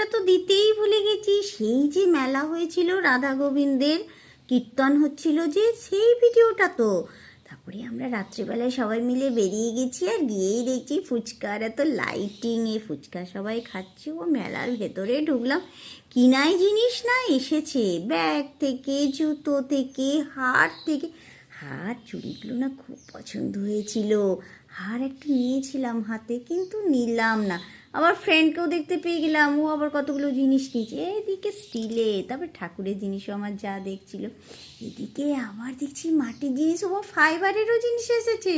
ভিডিওটা তো দিতেই ভুলে গেছি। সেই যে মেলা হয়েছিল রাধা গোবিন্দের, কীর্তন হচ্ছিল যে সেই ভিডিওটা তো। তারপরে আমরা রাত্রিবেলায় সবাই মিলে বেরিয়ে গেছি আর গিয়েই দেখছি ফুচকার এত লাইটিং এ, ফুচকা সবাই খাচ্ছে। ও মেলার ভেতরে ঢুকলাম। কিনাই জিনিস না এসেছে। ব্যাগ থেকে, জুতো থেকে, হার থেকে। হার চুড়িগুলো না খুব পছন্দ হয়েছিল। হার একটা নিয়েছিলাম হাতে, কিন্তু নিলাম না। আমার ফ্রেন্ডকেও দেখতে পেয়ে গেলাম। ও আবার কতগুলো জিনিস নিয়েছে এদিকে স্টিলে, তারপর ঠাকুরের জিনিসও আমার যা দেখছিল। এদিকে আবার দেখছি মাটির জিনিস ও ফাইবারেরও জিনিস এসেছে।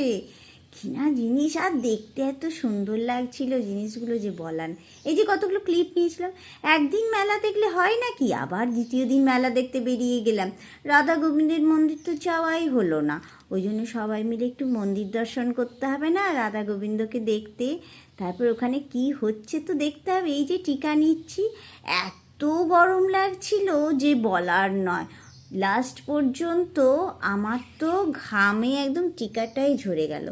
কিনা জিনিস, আর দেখতে এত সুন্দর লাগছিল জিনিসগুলো যে বলান এই যে কতগুলো ক্লিপ নিয়েছিলাম। একদিন মেলা দেখলে হয় নাকি? আবার দ্বিতীয় দিন মেলা দেখতে বেরিয়ে গেলাম। রাধা গোবিন্দের মন্দির তো যাওয়াই হলো না। ওই জন্য সবাই মিলে একটু মন্দির দর্শন করতে হবে না? রাধা গোবিন্দকে দেখতে তারপর ওখানে কি হচ্ছে তো দেখতে হবে। এই যে টিকা নিচ্ছি, এত গরম লাগছিল যে বলার নয়। লাস্ট পর্যন্ত আমার তো ঘামে একদম টিকাটাই ঝরে গেল।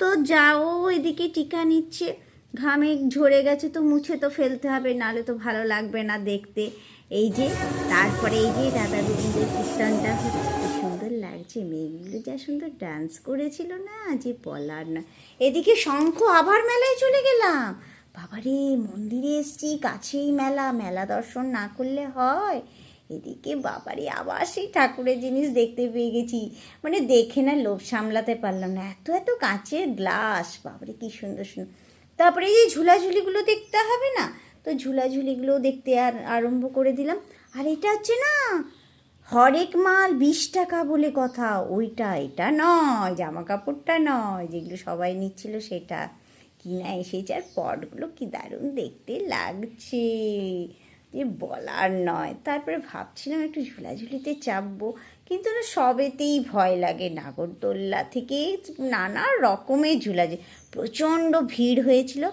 তো যাও, এদিকে টিকা নিচ্ছে। ঘামে ঝরে গেছে তো মুছে তো ফেলতে হবে, নালে তো ভালো লাগবে না দেখতে। এই যে, তারপরে এই যে দাদা গোবিন্দের কীর্তনটা কি মেয়েগুলো যা সুন্দর ডান্স করেছিল না, যে বলার না। এদিকে শঙ্খ আবার মেলায় চলে গেলাম। বাবারে, মন্দিরে এসছি, কাছেই মেলা মেলা দর্শন না করলে হয়। এদিকে বাবারে, আবার সেই ঠাকুরের জিনিস দেখতে পেয়ে গেছি। মানে দেখে না লোভ সামলাতে পারলাম না। এত এত কাঁচের গ্লাস বাবারে কি সুন্দর সুন্দর। তারপরে এই যে ঝুলাঝুলিগুলো দেখতে হবে না? তো ঝুলাঝুলিগুলো দেখতে আর আরম্ভ করে দিলাম। আর এটা হচ্ছে না হরেক মাল বিশ টাকা বলে কথা, ওইটা এটা নয় জামা কাপড়টা নয়, যেগুলো সবাই নিচ্ছিল সেটা। কিনা এসেছে আর পটগুলো কি দারুণ দেখতে লাগছে। যে বলার নয়। তারপরে ভাবছিলাম একটু ঝুলাঝুলিতে চাপবো, কিন্তু না সবেতেই ভয় লাগে নাগরদোল্লা থেকে নানা রকমের ঝুলাঝুলি। প্রচণ্ড ভিড় হয়েছিল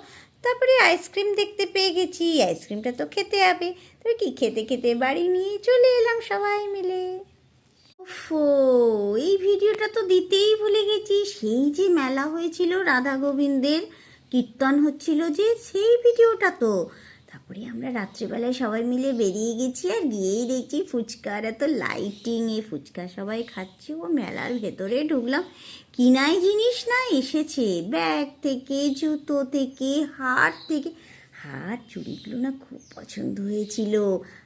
তারপরে আইসক্রিম দেখতে পেয়ে গেছি, আইসক্রিমটা তো খেতে হবে। তারপরে কি খেতে খেতে বাড়ি নিয়ে চলে এলাম সবাই মিলে। ওফো, এই ভিডিওটা তো দিতেই ভুলে গেছি। সেই যে মেলা হয়েছিল রাধা গোবিন্দের, কীর্তন হচ্ছিল যে সেই ভিডিওটা তো। তারপরে আমরা রাত্রিবেলায় সবাই মিলে বেরিয়ে গেছি আর গিয়েই দেখছি ফুচকার এত লাইটিং এ ফুচকা সবাই খাচ্ছে। ও মেলার ভেতরে ঢুকলাম। কিনাই জিনিস না এসেছে। ব্যাগ থেকে, জুতো থেকে, হার থেকে। হার চুড়িগুলো না খুব পছন্দ হয়েছিল।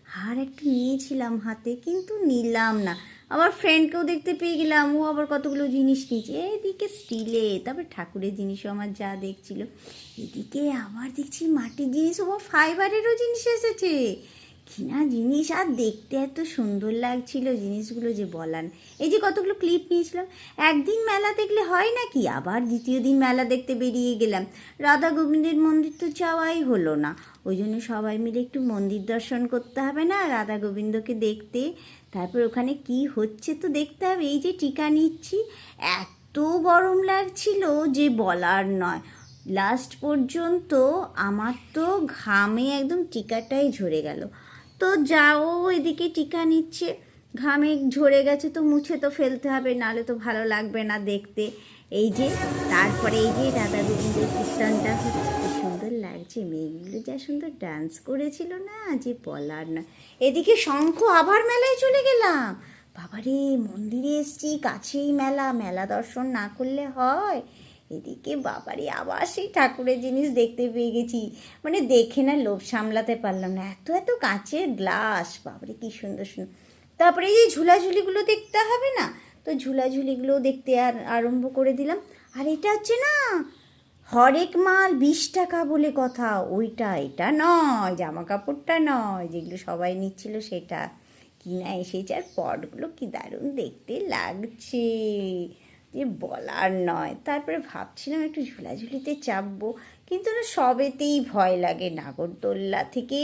হার একটা নিয়েছিলাম হাতে, কিন্তু নিলাম না। আমার ফ্রেন্ডকেও দেখতে পেয়ে গেলাম। ও আবার কতগুলো জিনিস নিয়েছে এদিকে স্টিলে, তারপর ঠাকুরের জিনিসও আমার যা দেখছিল। এদিকে আবার দেখছি মাটির জিনিস, ও ফাইবারেরও জিনিস এসেছে। কিনা জিনিস? আর দেখতে এত সুন্দর লাগছিল জিনিসগুলো যে বলান এই যে কতগুলো ক্লিপ নিয়েছিলাম। একদিন মেলা দেখলে হয় নাকি? আবার দ্বিতীয় দিন মেলা দেখতে বেরিয়ে গেলাম। রাধা গোবিন্দের মন্দির তো যাওয়াই হলো না। ওই জন্য সবাই মিলে একটু মন্দির দর্শন করতে হবে না রাধা গোবিন্দকে দেখতে। তারপর ওখানে কি হচ্ছে তো দেখতে হবে। এই যে টিকা নিচ্ছি। এত গরম লাগছিল যে বলার নয়। লাস্ট পর্যন্ত আমার তো ঘামে একদম টিকাটাই ঝরে গেল। তো যাও, এদিকে টিকা নিচ্ছে। ঘামে ঝরে গেছে তো মুছে তো ফেলতে হবে নালে তো ভালো লাগবে না দেখতে। এই যে, তারপরে এই যে দাদা গোবিন্দের কীর্তনটা। হচ্ছে সুন্দর লাগছে, মেয়েগুলো যা সুন্দর ডান্স করেছিল না, যে বলার না। এদিকে শঙ্খ আবার মেলায় চলে গেলাম। বাবারে, মন্দিরে এসছি, কাছেই মেলা মেলা দর্শন না করলে হয়। এদিকে বাবারে, আবার সেই ঠাকুরের জিনিস দেখতে পেয়ে গেছি। মানে দেখে না লোভ সামলাতে পারলাম না। এত এত কাঁচের গ্লাস, বাবারে কি সুন্দর সুন্দর তারপরে এই যে ঝুলাঝুলিগুলো দেখতে হবে না? তো ঝুলাঝুলিগুলো দেখতে আর আরম্ভ করে দিলাম। আর এটা হচ্ছে না, হরেক মাল বিশ টাকা বলে কথা। ওইটা এটা নয় জামা কাপড়টা নয়, যেগুলো সবাই নিচ্ছিল সেটা। কিনা এসেছে আর পটগুলো কি দারুণ দেখতে লাগছে। যে বলার নয়। তারপরে ভাবছিলাম একটু ঝুলাঝুলিতে চাপবো, কিন্তু না সবেতেই ভয় লাগে নাগরদোল্লা থেকে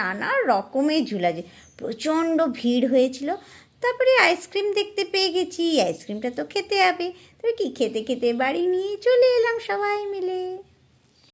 নানা রকমের ঝুলাঝুলি। প্রচণ্ড ভিড় হয়েছিল। তারপরে আইসক্রিম দেখতে পেয়ে গেছি, আইসক্রিমটা তো খেতে হবে। তারপরে কি খেতে খেতে বাড়ি নিয়ে চলে এলাম সবাই মিলে।